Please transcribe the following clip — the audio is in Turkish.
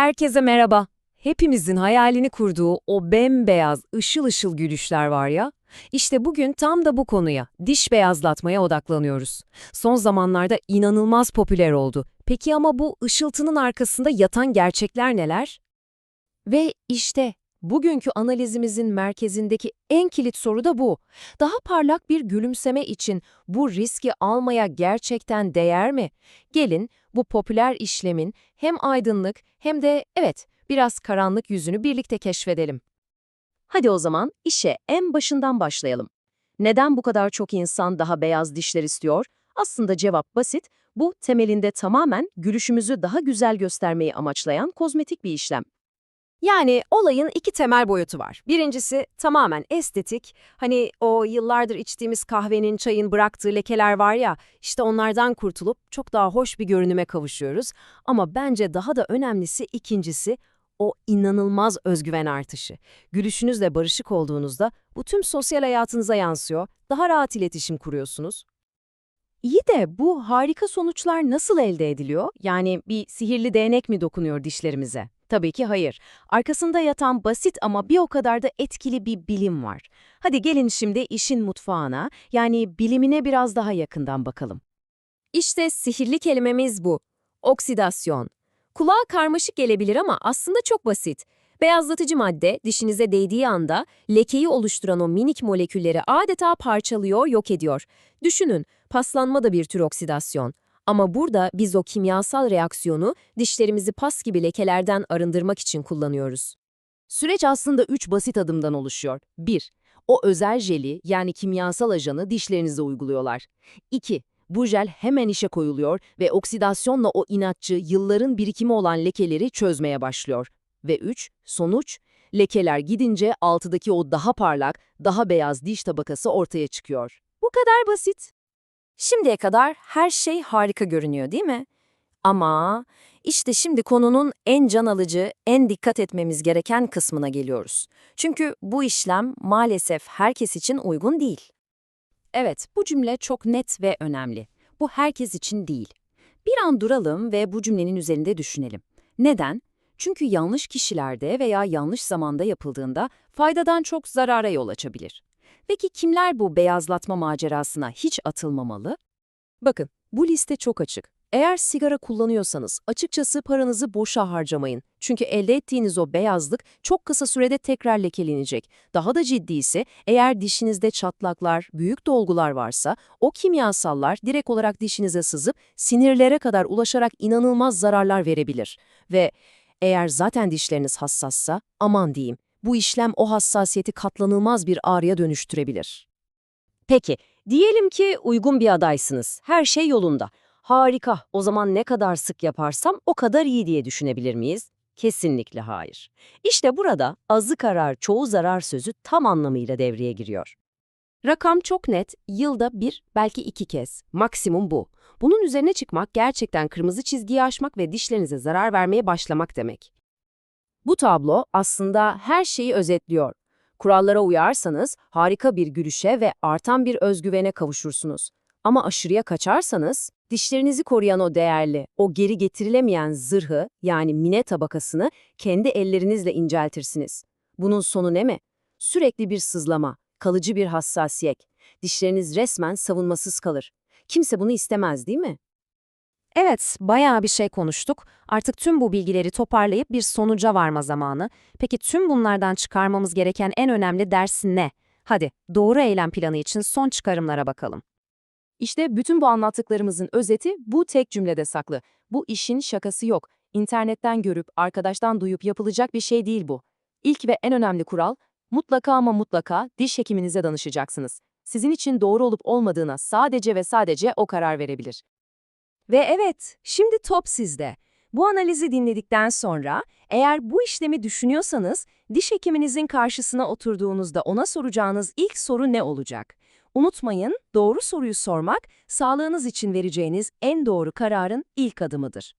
Herkese merhaba. Hepimizin hayalini kurduğu o bembeyaz, ışıl ışıl gülüşler var ya. İşte bugün tam da bu konuya, diş beyazlatmaya odaklanıyoruz. Son zamanlarda inanılmaz popüler oldu. Peki ama bu ışıltının arkasında yatan gerçekler neler? Ve işte bugünkü analizimizin merkezindeki en kilit soru da bu. Daha parlak bir gülümseme için bu riski almaya gerçekten değer mi? Gelin bu popüler işlemin hem aydınlık hem de evet biraz karanlık yüzünü birlikte keşfedelim. Hadi o zaman işe en başından başlayalım. Neden bu kadar çok insan daha beyaz dişler istiyor? Aslında cevap basit. Bu temelinde tamamen gülüşümüzü daha güzel göstermeyi amaçlayan kozmetik bir işlem. Yani olayın iki temel boyutu var. Birincisi tamamen estetik. Hani o yıllardır içtiğimiz kahvenin, çayın bıraktığı lekeler var ya, işte onlardan kurtulup çok daha hoş bir görünüme kavuşuyoruz. Ama bence daha da önemlisi ikincisi o inanılmaz özgüven artışı. Gülüşünüzle barışık olduğunuzda bu tüm sosyal hayatınıza yansıyor, daha rahat iletişim kuruyorsunuz. İyi de bu harika sonuçlar nasıl elde ediliyor? Yani bir sihirli değnek mi dokunuyor dişlerimize? Tabii ki hayır. Arkasında yatan basit ama bir o kadar da etkili bir bilim var. Hadi gelin şimdi işin mutfağına, yani bilimine biraz daha yakından bakalım. İşte sihirli kelimemiz bu. Oksidasyon. Kulağa karmaşık gelebilir ama aslında çok basit. Beyazlatıcı madde dişinize değdiği anda lekeyi oluşturan o minik molekülleri adeta parçalıyor, yok ediyor. Düşünün, paslanma da bir tür oksidasyon. Ama burada biz o kimyasal reaksiyonu dişlerimizi pas gibi lekelerden arındırmak için kullanıyoruz. Süreç aslında üç basit adımdan oluşuyor. 1. O özel jeli yani kimyasal ajanı dişlerinize uyguluyorlar. 2. Bu jel hemen işe koyuluyor ve oksidasyonla o inatçı, yılların birikimi olan lekeleri çözmeye başlıyor. Ve 3. Sonuç, lekeler gidince altıdaki o daha parlak, daha beyaz diş tabakası ortaya çıkıyor. Bu kadar basit. Şimdiye kadar her şey harika görünüyor değil mi? Ama işte şimdi konunun en can alıcı, en dikkat etmemiz gereken kısmına geliyoruz. Çünkü bu işlem maalesef herkes için uygun değil. Evet, bu cümle çok net ve önemli. Bu herkes için değil. Bir an duralım ve bu cümlenin üzerinde düşünelim. Neden? Çünkü yanlış kişilerde veya yanlış zamanda yapıldığında faydadan çok zarara yol açabilir. Peki kimler bu beyazlatma macerasına hiç atılmamalı? Bakın, bu liste çok açık. Eğer sigara kullanıyorsanız açıkçası paranızı boşa harcamayın. Çünkü elde ettiğiniz o beyazlık çok kısa sürede tekrar lekelenecek. Daha da ciddi ise eğer dişinizde çatlaklar, büyük dolgular varsa o kimyasallar direkt olarak dişinize sızıp sinirlere kadar ulaşarak inanılmaz zararlar verebilir. Ve eğer zaten dişleriniz hassassa aman diyeyim bu işlem o hassasiyeti katlanılmaz bir ağrıya dönüştürebilir. Peki, diyelim ki uygun bir adaysınız. Her şey yolunda. Harika, o zaman ne kadar sık yaparsam o kadar iyi diye düşünebilir miyiz? Kesinlikle hayır. İşte burada azı karar, çoğu zarar sözü tam anlamıyla devreye giriyor. Rakam çok net, yılda bir, belki iki kez. Maksimum bu. Bunun üzerine çıkmak gerçekten kırmızı çizgiyi aşmak ve dişlerinize zarar vermeye başlamak demek. Bu tablo aslında her şeyi özetliyor. Kurallara uyarsanız harika bir gülüşe ve artan bir özgüvene kavuşursunuz. Ama aşırıya kaçarsanız dişlerinizi koruyan o değerli, o geri getirilemeyen zırhı yani mine tabakasını kendi ellerinizle inceltirsiniz. Bunun sonu ne mi? Sürekli bir sızlama, kalıcı bir hassasiyet. Dişleriniz resmen savunmasız kalır. Kimse bunu istemez değil mi? Evet, bayağı bir şey konuştuk. Artık tüm bu bilgileri toparlayıp bir sonuca varma zamanı. Peki tüm bunlardan çıkarmamız gereken en önemli ders ne? Hadi, doğru eylem planı için son çıkarımlara bakalım. İşte bütün bu anlattıklarımızın özeti bu tek cümlede saklı. Bu işin şakası yok. İnternetten görüp, arkadaştan duyup yapılacak bir şey değil bu. İlk ve en önemli kural, mutlaka ama mutlaka diş hekiminize danışacaksınız. Sizin için doğru olup olmadığına sadece ve sadece o karar verebilir. Ve evet, şimdi top sizde. Bu analizi dinledikten sonra eğer bu işlemi düşünüyorsanız diş hekiminizin karşısına oturduğunuzda ona soracağınız ilk soru ne olacak? Unutmayın, doğru soruyu sormak sağlığınız için vereceğiniz en doğru kararın ilk adımıdır.